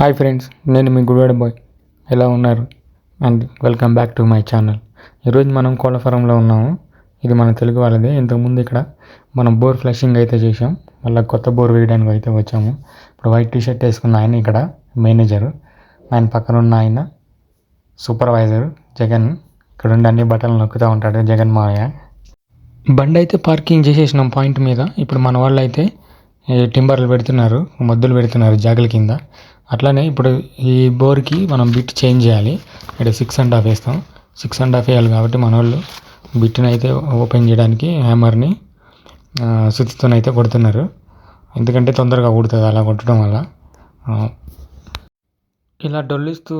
Hi friends నేను మీ Gudivada boy ఎలా ఉన్నారు? And welcome back to my channel ఈరోజు మనం కోళ్ళ ఫారంలో ఉన్నాము. ఇది మన తెలుగు వాళ్ళది. ఇంతకుముందు ఇక్కడ మనం బోర్ ఫ్లషింగ్ అయితే చేసాం మళ్ళీ కొత్త బోర్ వేయడానికి అయితే వచ్చాము. ఇప్పుడు వైట్ టీ షర్ట్ వేసుకున్న ఆయన ఇక్కడ మేనేజర్ ఆయన పక్కన ఉన్న ఆయన సూపర్వైజర్ జగన్ ఇక్కడ ఉండి అన్ని బట్టలు నొక్కుతూ ఉంటాడు. జగన్ మావయ్య. బండి అయితే పార్కింగ్ చేసేసినాం పాయింట్ మీద. ఇప్పుడు మన వాళ్ళు అయితే టింబర్లు పెడుతున్నారు. మద్దులు పెడుతున్నారు జాగల కింద. అట్లానే ఇప్పుడు ఈ బోర్కి మనం బిట్ చేంజ్ చేయాలి. ఇక్కడ సిక్స్ అండ్ హాఫ్ వేస్తాం. సిక్స్ అండ్ హాఫ్ వేయాలి కాబట్టి మన వాళ్ళు బిట్ని అయితే ఓపెన్ చేయడానికి హ్యామర్ని సుత్తితోనైతే కొడుతున్నారు. ఎందుకంటే తొందరగా కొడుతుంది అలా కొట్టడం వల్ల. ఇలా డొల్లిస్తూ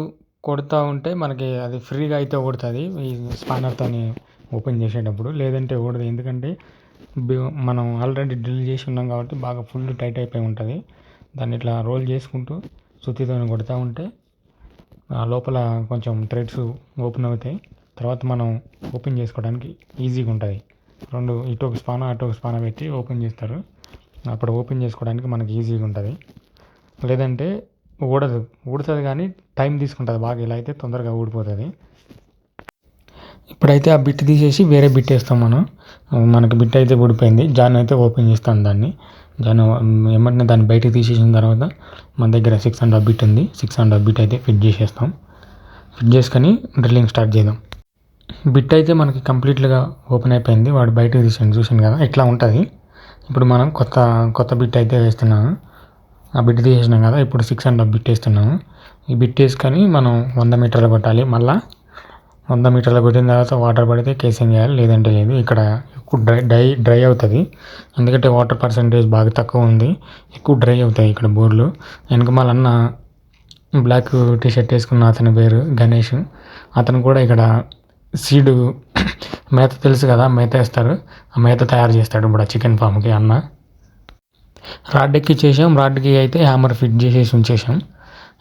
కొడుతూ ఉంటే మనకి అది ఫ్రీగా అయితే కొడుతుంది ఈ స్పానర్తో ఓపెన్ చేసేటప్పుడు లేదంటే ఓడదు ఎందుకంటే మనం ఆల్రెడీ డ్రిల్ చేసి ఉన్నాం కాబట్టి బాగా ఫుల్ టైట్ అయిపోయి ఉంటుంది. దాన్ని ఇట్లా రోల్ చేసుకుంటూ సుత్తితో కొడుతూ ఉంటే ఆ లోపల కొంచెం థ్రెడ్స్ ఓపెన్ అవుతాయి. తర్వాత మనం ఓపెన్ చేసుకోవడానికి ఈజీగా ఉంటుంది. రెండు ఇటు ఒక స్పాన అటు ఒక స్పాన పెట్టి ఓపెన్ చేస్తారు. అప్పుడు ఓపెన్ చేసుకోవడానికి మనకి ఈజీగా ఉంటుంది. లేదంటే ఊడదు. ఊడుతుంది కానీ టైం తీసుకుంటుంది. బాగా ఇలా అయితే తొందరగా ఊడిపోతుంది. ఇప్పుడైతే ఆ బిట్ తీసేసి వేరే బిట్ వేస్తాం మనం. మనకి బిట్ అయితే ఊడిపోయింది. జాన్ అయితే ఓపెన్ చేస్తాం దాన్ని. దాని ఏమంటే దాన్ని బయటకు తీసేసిన తర్వాత మన దగ్గర సిక్స్ అండ్ హాఫ్ బిట్ ఉంది. సిక్స్ అండ్ హాఫ్ బిట్ అయితే ఫిట్ చేసేస్తాం. ఫిట్ చేసుకొని డ్రిల్లింగ్ స్టార్ట్ చేద్దాం. బిట్ అయితే మనకి కంప్లీట్గా ఓపెన్ అయిపోయింది. వాడు బయటకు తీసాను చూసాను కదా ఇట్లా ఉంటుంది? ఇప్పుడు మనం కొత్త కొత్త బిట్ అయితే వేస్తున్నాము ఆ బిట్ తీసేసినాం కదా ఇప్పుడు సిక్స్ అండ్ హాఫ్ బిట్ వేస్తున్నాము ఈ బిట్ వేసుకొని మనం వంద మీటర్లు కొట్టాలి. మళ్ళీ వంద మీటర్లు కొట్టిన తర్వాత వాటర్ పడితే కేసింగ్ చేయాలి లేదంటే లేదు. ఇక్కడ ఎక్కువ డ్రై డ్రై డ్రై అవుతుంది. ఎందుకంటే వాటర్ పర్సంటేజ్ బాగా తక్కువ ఉంది. ఎక్కువ డ్రై అవుతాయి ఇక్కడ బోర్లు. వెనక అన్న బ్లాక్ టీషర్ట్ వేసుకున్న అతని పేరు గణేష్. అతను కూడా ఇక్కడ సీడు మేత తెలుసు కదా మేత వేస్తారు. ఆ మేత తయారు చేస్తాడు ఇప్పుడు ఆ చికెన్ ఫామ్కి అన్న. రాడ్డెక్కి చేసాం. రాడ్కి అయితే హ్యామర్ ఫిట్ చేసేసి ఉంచేసాం.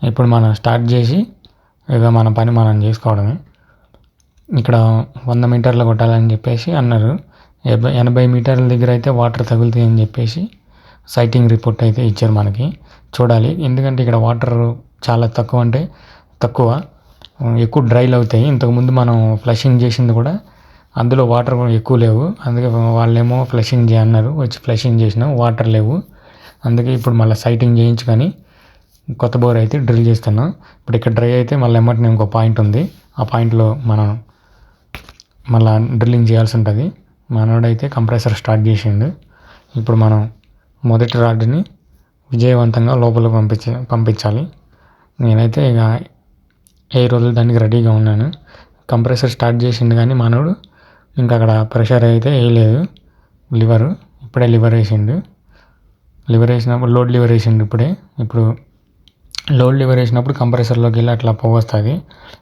ఇప్పుడు మనం స్టార్ట్ చేసి ఇక మన పని మనం చేసుకోవడమే. ఇక్కడ వంద మీటర్లు కొట్టాలని చెప్పేసి అన్నారు. ఎనభై ఎనభై మీటర్ల దగ్గర అయితే వాటర్ తగులుతాయి అని చెప్పేసి సైటింగ్ రిపోర్ట్ అయితే ఇచ్చారు మనకి. చూడాలి. ఎందుకంటే ఇక్కడ వాటర్ చాలా తక్కువ అంటే తక్కువ. ఎక్కువ డ్రైలు అవుతాయి. ఇంతకుముందు మనం ఫ్లషింగ్ చేసింది కూడా అందులో వాటర్ కూడా ఎక్కువ లేవు. అందుకే వాళ్ళేమో ఫ్లషింగ్ చేయన్నారు వచ్చి ఫ్లషింగ్ చేసినాం వాటర్ లేవు. అందుకే ఇప్పుడు మళ్ళీ సైటింగ్ చేయించుకొని కొత్త బోర్ అయితే డ్రిల్ చేస్తున్నాం. ఇప్పుడు ఇక్కడ డ్రై అయితే మళ్ళీ ఎమ్మటినే ఇంకో పాయింట్ ఉంది. ఆ పాయింట్లో మనం మళ్ళా డ్రిల్లింగ్ చేయాల్సి ఉంటుంది. మనోడైతే కంప్రెసర్ స్టార్ట్ చేసిండు. ఇప్పుడు మనం మొదటి రాడ్ని విజయవంతంగా లోపలికి పంపించ పంపించాలి. నేనైతే ఇక ఏ రోజులు దానికి రెడీగా ఉన్నాను. కంప్రెసర్ స్టార్ట్ చేసిండు కానీ మనోడు ఇంకా అక్కడ ప్రెషర్ అయితే వేయలేదు. లివర్ ఇప్పుడే లివర్ వేసిండు. లివర్ వేసినప్పుడు లోడ్ లివర్ వేసిండు ఇప్పుడే. ఇప్పుడు లోడ్ లివర్ వేసినప్పుడు కంప్రెసర్లోకి వెళ్ళి అట్లా పొగ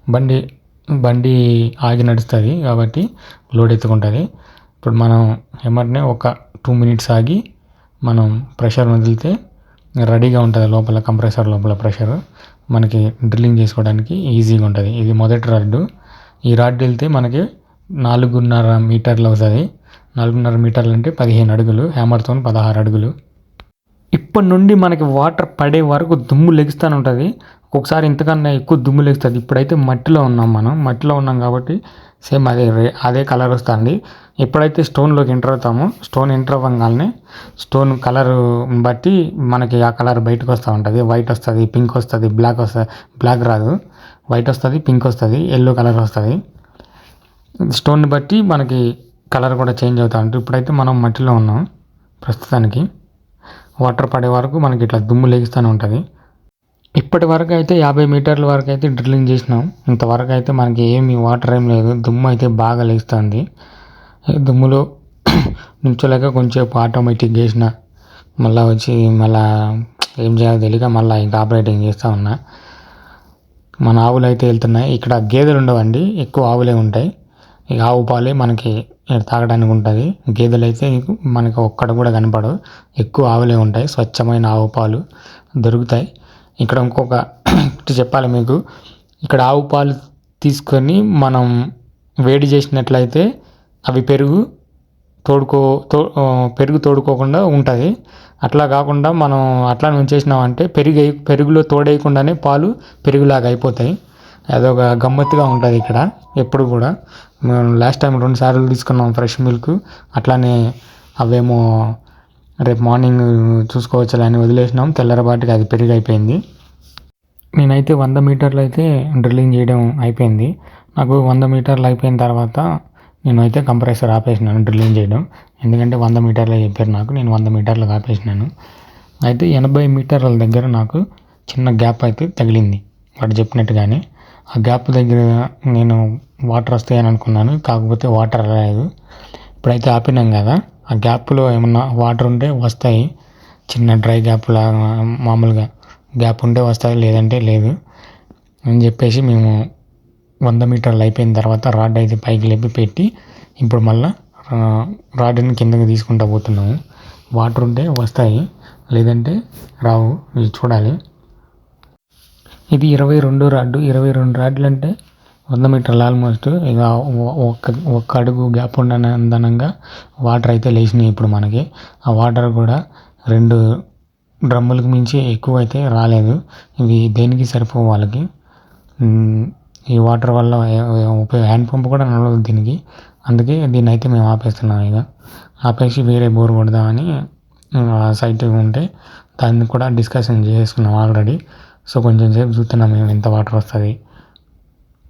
బండి బండి ఆగి నడుస్తుంది కాబట్టి లోడ్ ఎత్తుకుంటుంది. ఇప్పుడు మనం ఏమంటే ఒక టూ మినిట్స్ ఆగి మనం ప్రెషర్ వదిలితే రెడీగా ఉంటుంది లోపల కంప్రెసర్ లోపల ప్రెషర్. మనకి డ్రిల్లింగ్ చేసుకోవడానికి ఈజీగా ఉంటుంది. ఇది మొదటి రాడ్డు. ఈ రాడ్ వెళ్తే మనకి నాలుగున్నర మీటర్లు అవుతుంది. నాలుగున్నర మీటర్లు అంటే పదిహేను అడుగులు. హ్యామర్తో పదహారు అడుగులు. ఇప్పటి నుండి మనకి వాటర్ పడే వరకు దుమ్ము లెగుస్తూనే ఉంటుంది. ఒక్కొక్కసారి ఇంతకన్నా ఎక్కువ దుమ్ము లేస్తుంది. ఇప్పుడైతే మట్టిలో ఉన్నాం మనం. మట్టిలో ఉన్నాం కాబట్టి సేమ్ అదే రే- అదే కలర్ వస్తుంది. ఎప్పుడైతే స్టోన్లోకి ఎంటర్ అవుతామో స్టోన్ ఎంటర్ అవ్వగానే స్టోన్ కలర్ బట్టి మనకి ఆ కలర్ బయటకు వస్తూ ఉంటుంది. వైట్ వస్తుంది పింక్ వస్తుంది బ్లాక్ వస్తుంది బ్లాక్ రాదు. వైట్ వస్తుంది పింక్ వస్తుంది ఎల్లో కలర్ వస్తుంది. స్టోన్ని బట్టి మనకి కలర్ కూడా చేంజ్ అవుతూ ఉంటుంది. ఇప్పుడైతే మనం మట్టిలో ఉన్నాం ప్రస్తుతానికి. వాటర్ పడే వరకు మనకి ఇట్లా దుమ్ము లేగిస్తూనే ఉంటుంది. ఇప్పటి వరకు అయితే యాభై మీటర్ల వరకు అయితే డ్రిల్లింగ్ చేసినాం. ఇంతవరకు అయితే మనకి ఏమి వాటర్ ఏం లేదు. దుమ్ము అయితే బాగా లేస్తుంది. దుమ్ములో నుంచోలేక కొంచెంసేపు ఆటోమేటిక్ చేసిన. మళ్ళీ వచ్చి మళ్ళా ఏం చేయాలో తెలియక మళ్ళీ ఇంకా ఆపరేటింగ్ చేస్తూ ఉన్నా. మన ఆవులు అయితే వెళ్తున్నాయి. ఇక్కడ గేదెలు ఉండవండి. ఎక్కువ ఆవులే ఉంటాయి. ఇక ఆవు పాలే మనకి తాగడానికి ఉంటుంది. గేదెలు అయితే మనకి ఒక్కడ కూడా కనపడవు. ఎక్కువ ఆవులే ఉంటాయి. స్వచ్ఛమైన ఆవు పాలు దొరుకుతాయి. ఇక్కడ ఇంకొక చెప్పాలి మీకు. ఇక్కడ ఆవు పాలు తీసుకొని మనం వేడి చేసినట్లయితే అవి పెరుగు తోడుకో తో పెరుగు తోడుకోకుండా ఉంటుంది. అట్లా కాకుండా మనం అట్లా ఉంచేసినామంటే పెరుగు పెరుగులో తోడేయకుండానే పాలు పెరుగులాగా అయిపోతాయి. అదొక గమ్మత్తుగా ఉంటుంది ఇక్కడ ఎప్పుడు కూడా. మేము లాస్ట్ టైం రెండు సార్లు తీసుకున్నాం ఫ్రెష్ మిల్క్ అట్లానే అవేమో రేపు మార్నింగ్ చూసుకోవచ్చులే అని వదిలేసినాం. తెల్లరబాటికి అది పెరిగైపోయింది. అయిపోయింది నేనైతే వంద మీటర్లు అయితే డ్రిల్లింగ్ చేయడం అయిపోయింది. నాకు వంద మీటర్లు అయిపోయిన తర్వాత నేనైతే కంప్రెసర్ ఆపేసినాను డ్రిల్లింగ్ చేయడం. ఎందుకంటే వంద మీటర్లు చెప్పారు నాకు. నేను వంద మీటర్లకు ఆపేసినాను. అయితే ఎనభై మీటర్ల దగ్గర నాకు చిన్న గ్యాప్ అయితే తగిలింది. వాడు చెప్పినట్టుగానే ఆ గ్యాప్ దగ్గర నేను వాటర్ వస్తాయని అనుకున్నాను. కాకపోతే వాటర్ రాలేదు. ఇప్పుడైతే ఆపినాం కదా. ఆ గ్యాప్లో ఏమన్నా వాటర్ ఉంటే వస్తాయి. చిన్న డ్రై గ్యాప్ లాగా మామూలుగా గ్యాప్ ఉంటే వస్తాయి? లేదంటే లేదు అని చెప్పేసి మేము వంద మీటర్లు అయిపోయిన తర్వాత రాడ్ అయితే పైకి లేపి పెట్టి ఇప్పుడు మళ్ళా రాడ్ని కిందకి తీసుకుంటా పోతున్నాము. వాటర్ ఉంటే వస్తాయి. లేదంటే రావు. ఇది చూడాలి. ఇది ఇరవై రెండు రాడ్డు. ఇరవై రెండు రాడ్లు అంటే వంద మీటర్లు ఆల్మోస్ట్ ఇక ఒక్క ఒక్క అడుగు గ్యాప్ ఉండనందనంగా వాటర్ అయితే లేచినాయి ఇప్పుడు మనకి. ఆ వాటర్ కూడా రెండు డ్రమ్ములకు మించి ఎక్కువ అయితే రాలేదు. ఇవి దేనికి సరిపోవు వాళ్ళకి? ఈ వాటర్ వల్ల హ్యాండ్ పంప్ కూడా నడవదు దీనికి. అందుకే దీన్ని అయితే మేము ఆపేస్తున్నాం ఇక. ఆపేసి వేరే బోర్ కొడదామని సైట్ ఉంటే దాన్ని కూడా డిస్కషన్ చేసుకున్నాం ఆల్రెడీ సో కొంచెం సేపు చూస్తున్నాం మేము ఎంత వాటర్ వస్తుంది.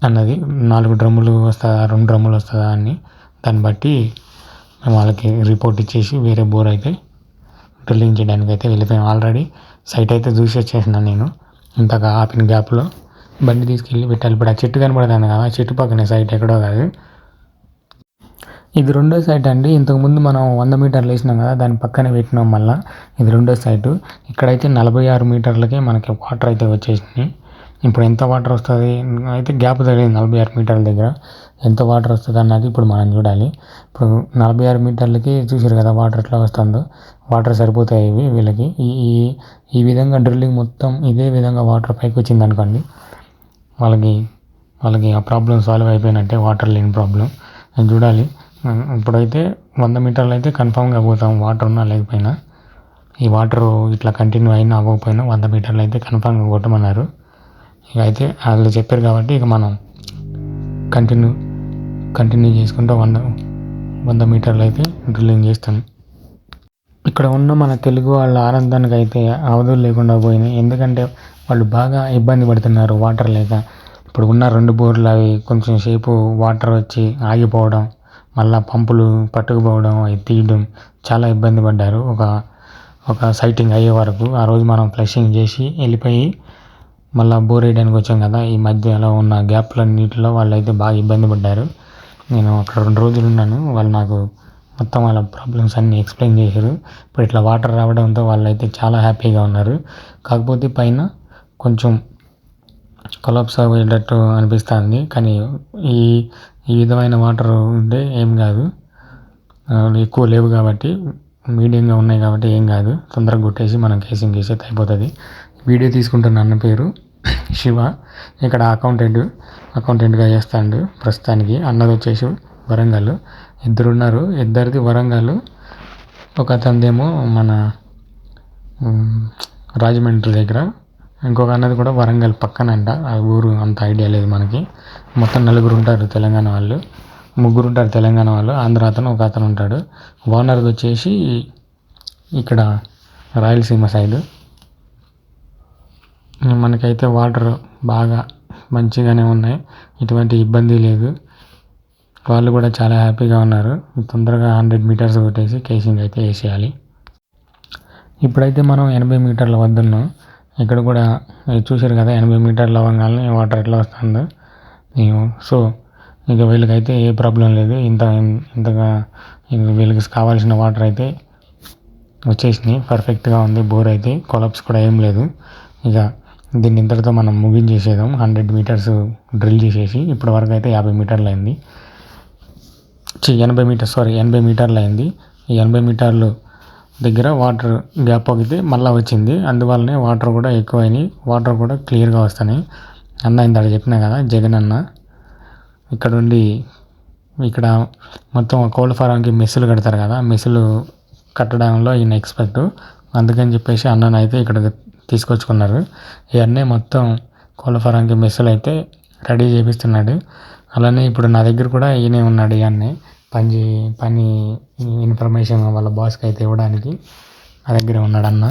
అన్నది. నాలుగు డ్రమ్ములు వస్తుందా రెండు డ్రమ్ములు వస్తుందా అని. దాన్ని బట్టి మేము వాళ్ళకి రిపోర్ట్ ఇచ్చేసి వేరే బోర్ అయితే డ్రిల్లింగ్ చేయడానికి అయితే వెళ్ళిపోయాం. ఆల్రెడీ సైట్ అయితే చూసి వచ్చేసినాను నేను. ఇంతగా ఆపిన గ్యాప్లో బండి తీసుకెళ్ళి పెట్టాలి. ఇప్పుడు ఆ చెట్టు కనబడుతుంది కదా చెట్టు పక్కనే సైట్ ఎక్కడో కాదు. ఇది రెండో సైట్ అండి. ఇంతకుముందు మనం వంద మీటర్లు వేసినాం కదా దాని పక్కనే పెట్టినాం మళ్ళీ. ఇది రెండో సైటు. ఇక్కడైతే నలభై ఆరు మీటర్లకే మనకి వాటర్ అయితే వచ్చేసినాయి ఇప్పుడు ఎంత వాటర్ వస్తుంది? అయితే గ్యాప్ తగిలింది నలభై ఆరు మీటర్ల దగ్గర. ఎంత వాటర్ వస్తుంది అన్నది ఇప్పుడు మనం చూడాలి. ఇప్పుడు నలభై ఆరు మీటర్లకి చూసారు కదా వాటర్ ఎట్లా వస్తుందో? వాటర్ సరిపోతాయి ఇవి వీళ్ళకి? ఈ ఈ విధంగా డ్రిల్లింగ్ మొత్తం ఇదే విధంగా వాటర్ పైకి వచ్చింది అనుకోండి. వాళ్ళకి వాళ్ళకి ఆ ప్రాబ్లం సాల్వ్ అయిపోయినట్టే వాటర్ లేని ప్రాబ్లం. నేను చూడాలి. ఇప్పుడైతే వంద మీటర్లు అయితే కన్ఫామ్గా పోతాం వాటర్ ఉన్నా లేకపోయినా. ఈ వాటర్ ఇట్లా కంటిన్యూ అయినా అవ్వకపోయినా వంద మీటర్లు అయితే కన్ఫామ్గా కొట్టమన్నారు. ఇక అయితే వాళ్ళు చెప్పారు కాబట్టి ఇక మనం కంటిన్యూ కంటిన్యూ చేసుకుంటూ వంద వంద మీటర్లు అయితే డ్రిల్లింగ్ చేస్తాం. ఇక్కడ ఉన్న మన తెలుగు వాళ్ళ ఆనందానికి అయితే అవధులు లేకుండా పోయినాయి. ఎందుకంటే వాళ్ళు బాగా ఇబ్బంది పడుతున్నారు వాటర్ లేక. ఇప్పుడు ఉన్న రెండు బోర్లు అవి కొంచెం సేపు వాటర్ వచ్చి ఆగిపోవడం మళ్ళీ పంపులు పట్టుకుపోవడం అవి తీయడం చాలా ఇబ్బంది పడ్డారు. ఒక ఒక సైటింగ్ అయ్యే వరకు ఆ రోజు మనం ఫ్లషింగ్ చేసి వెళ్ళిపోయి మళ్ళీ బోర్ వేయడానికి వచ్చాం కదా ఈ మధ్యలో ఉన్న గ్యాప్లన్నిటిలో వాళ్ళు అయితే బాగా ఇబ్బంది పడ్డారు. నేను అక్కడ రెండు రోజులు ఉన్నాను వాళ్ళు నాకు మొత్తం వాళ్ళ ప్రాబ్లమ్స్ అన్నీ ఎక్స్ప్లెయిన్ చేశారు. ఇప్పుడు ఇట్లా వాటర్ రావడంతో వాళ్ళు అయితే చాలా హ్యాపీగా ఉన్నారు. కాకపోతే పైన కొంచెం కొలాప్స్ అయ్యేటట్టు అనిపిస్తుంది కానీ ఈ ఈ విధమైన వాటర్ ఉంటే ఏం కాదు. ఎక్కువ లేవు కాబట్టి మీడియంగా ఉన్నాయి కాబట్టి ఏం కాదు. తొందరగా కొట్టేసి మనం కేసింగ్ చేసేది అయిపోతుంది. వీడియో తీసుకుంటున్న అన్న పేరు శివ ఇక్కడ అకౌంటెంట్ అకౌంటెంట్గా చేస్తాడు ప్రస్తుతానికి. అన్నది వచ్చేసి వరంగల్. ఇద్దరు ఉన్నారు ఇద్దరిది వరంగల్. ఒక అతనిదేమో మన రాజమండ్రి దగ్గర. ఇంకొక అన్నది కూడా వరంగల్ పక్కన అంట ఆ ఊరు అంత ఐడియా లేదు మనకి. మొత్తం నలుగురు ఉంటారు తెలంగాణ వాళ్ళు. ముగ్గురు ఉంటారు తెలంగాణ వాళ్ళు. ఆంధ్ర అతను ఒక అతను ఉంటాడు. ఓనర్ది వచ్చేసి ఇక్కడ రాయలసీమ సైడ్. మనకైతే వాటర్ బాగా మంచిగానే ఉన్నాయి. ఎటువంటి ఇబ్బంది లేదు. వాళ్ళు కూడా చాలా హ్యాపీగా ఉన్నారు. తొందరగా హండ్రెడ్ మీటర్స్ కొట్టేసి కేసింగ్ అయితే వేసేయాలి. ఇప్పుడైతే మనం ఎనభై మీటర్ల వద్ద ఉన్నాం. ఇక్కడ కూడా చూశారు కదా ఎనభై మీటర్ల అవ్వగానే వాటర్ ఎట్లా వస్తుందో. సో ఇక వీళ్ళకైతే ఏ ప్రాబ్లం లేదు. ఇంత ఇంతగా వీళ్ళకి కావాల్సిన వాటర్ అయితే వచ్చేసినాయి. పర్ఫెక్ట్గా ఉంది. బోర్ అయితే కొలాప్స్ కూడా ఏం లేదు. ఇక దీన్ని ఇంతటితో మనం ముగించేసేదాం హండ్రెడ్ మీటర్స్ డ్రిల్ చేసేసి ఇప్పటి వరకు అయితే యాభై మీటర్లు అయింది. ఎనభై మీటర్స్ సారీ ఎనభై మీటర్లు అయింది. ఈ ఎనభై మీటర్లు దగ్గర వాటర్ గ్యాప్ ఆగితే మళ్ళీ వచ్చింది. అందువల్లనే వాటర్ కూడా ఎక్కువైనాయి. వాటర్ కూడా క్లియర్గా వస్తున్నాయి. అన్న ఇందాక చెప్పినా కదా జగన్ అన్న ఇక్కడ ఉండి ఇక్కడ మొత్తం కోళ్ళ ఫారంకి మెస్సులు కడతారు కదా మెస్సులు కట్టడంలో ఈయన ఎక్స్పర్ట్. అందుకని చెప్పేసి అన్నను అయితే ఇక్కడ తీసుకొచ్చుకున్నారు. ఇవన్నీ మొత్తం కోళ్ళ ఫారంకి మెస్సులు అయితే రెడీ చేపిస్తున్నాడు. అలానే ఇప్పుడు నా దగ్గర కూడా ఈయనే ఉన్నాడు ఇవన్నీ పని పని ఇన్ఫర్మేషన్ వాళ్ళ బాస్కి అయితే ఇవ్వడానికి నా దగ్గర ఉన్నాడు అన్న.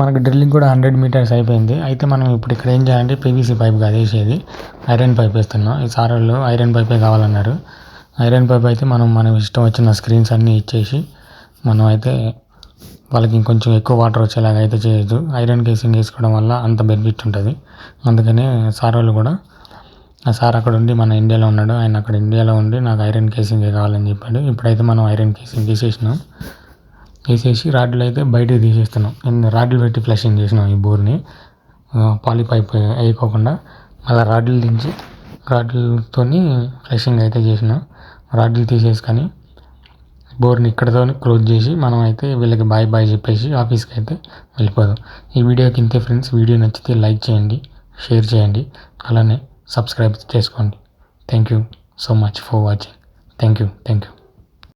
మనకు డ్రిల్లింగ్ కూడా హండ్రెడ్ మీటర్స్ అయిపోయింది. అయితే మనం ఇప్పుడు ఇక్కడ ఏం చేయాలంటే పీవీసీ పైప్ కాదు వేసేది ఐరన్ పైప్ వేస్తున్నాం. ఈ సార్ వాళ్ళు ఐరన్ పైపే కావాలన్నారు. ఐరన్ పైప్ అయితే మనం మనం ఇష్టం వచ్చిన స్క్రీన్స్ అన్నీ ఇచ్చేసి మనం అయితే వాళ్ళకి ఇంకొంచెం ఎక్కువ వాటర్ వచ్చేలాగా అయితే చేయొచ్చు ఐరన్ కేసింగ్ వేసుకోవడం వల్ల అంత బెనిఫిట్ ఉంటుంది. అందుకనే సార్ వాళ్ళు కూడా ఆ సార్ అక్కడ ఉండి మన ఇండియాలో ఉన్నాడు. ఆయన అక్కడ ఇండియాలో ఉండి నాకు ఐరన్ కేసింగ్ కావాలని చెప్పాడు. ఇప్పుడైతే మనం ఐరన్ కేసింగ్ తీసేసినాం. తీసేసి రాడ్లు అయితే బయటకు తీసేస్తున్నాం. రాడ్లు పెట్టి ఫ్లషింగ్ చేసినాం ఈ బోర్ని. పాలీ పైప్ వేయకోకుండా మళ్ళీ రాడ్లు దించి రాడ్లతో ఫ్లషింగ్ అయితే చేసినాం. రాడ్లు తీసేసుకొని బోర్ని ఇక్కడతో క్లోజ్ చేసి మనం అయితే వీళ్ళకి బాయ్ బాయ్ చెప్పేసి ఆఫీస్కి అయితే వెళ్ళిపోదాం. ఈ వీడియోకి ఇంతే ఫ్రెండ్స్. వీడియో నచ్చితే లైక్ చేయండి షేర్ చేయండి అలానే సబ్స్క్రైబ్ చేసుకోండి. Thank you so much for watching thank you thank you